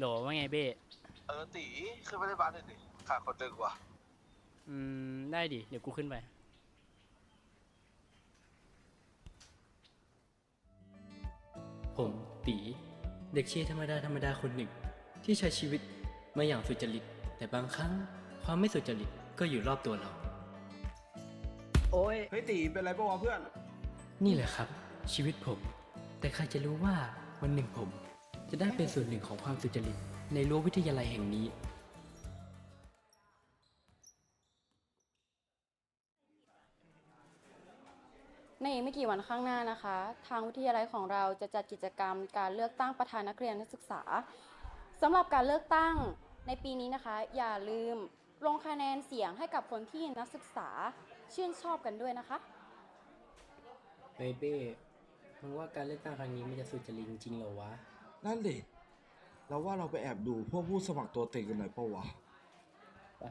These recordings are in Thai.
เบ้เออตีขึ้นมาในบ้านหน่อยดิขาดคนหนึ่งว่ะอืม ได้ดิ เดี๋ยวกูขึ้นไป ผมตีเด็กเชียธรรมดาธรรมดาคนหนึ่ง ที่ใช้ชีวิตมาอย่างสุจริต แต่บางครั้งความไม่สุจริตก็อยู่รอบตัวเรา โอ้ย เฮ้ยตีเป็นไรปะวะเพื่อน นี่แหละครับ ชีวิตผม แต่ใครจะรู้ว่าวันหนึ่งผม จะได้เป็นส่วนหนึ่งของความสุจริตในรั้ววิทยาลัยแห่งนี้ ในอีกไม่กี่วันข้างหน้านะคะ ทางวิทยาลัยของเราจะจัดกิจกรรมการเลือกตั้งประธานนักเรียนนักศึกษาสำหรับการเลือกตั้งในปีนี้นะคะ อย่าลืมลงคะแนนเสียงให้กับคนที่นักศึกษาชื่นชอบกันด้วยนะคะ เบเบ้มึงว่าการเลือกตั้งครั้งนี้มันจะสุจริตจริงๆเหรอวะ นั่นดิเราว่าเราไปแอบดูพวกผู้สมัครตัวเต็งกันหน่อยปะวะไป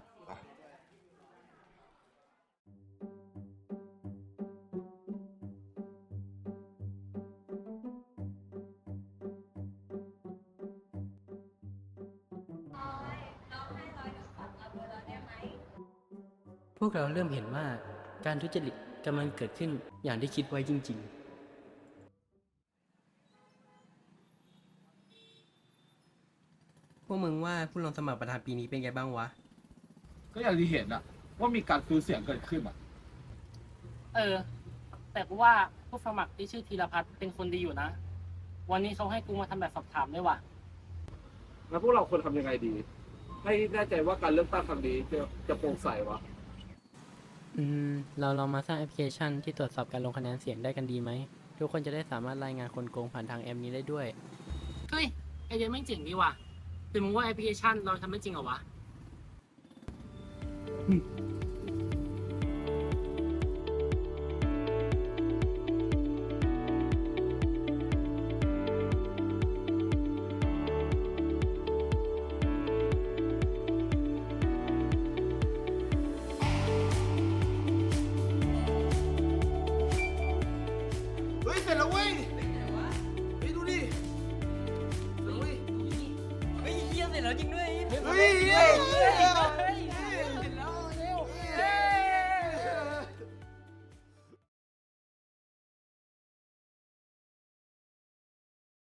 พวกเราเริ่มเห็นว่าการทุจริตกำลังเกิดขึ้นอย่างที่คิดไว้จริง ๆ พวกมึงว่าผู้ลงสมัครประธานปีนี้เป็นไงบ้างวะ ก็อย่างที่เห็นอะว่ามีการซื้อเสียงเกิดขึ้นอะเออ แต่กูว่าผู้สมัครที่ชื่อธีรพัฒน์เป็นคนดีอยู่นะ วันนี้เขาให้กูมาทำแบบสอบถามด้วยว่ะ แล้วพวกเราควรทำยังไงดี ให้แน่ใจว่าการเลือกตั้งครั้งนี้จะจะโปร่งใสวะ อืม เราลองมาสร้างแอปพลิเคชันที่ตรวจสอบการลงคะแนนเสียงได้กันดีไหม ทุกคนจะได้สามารถรายงานคนโกงผ่านทางแอปนี้ได้ด้วย เฮ้ยไอเดียไม่งเจ๋งดีว่ะ หรือมึงว่าแอปพลิเคชันเราทำไม่จริงเหรอวะ ยเฮ้ยเฮียเสร็จแล้วจริงด้วยเฮ้ย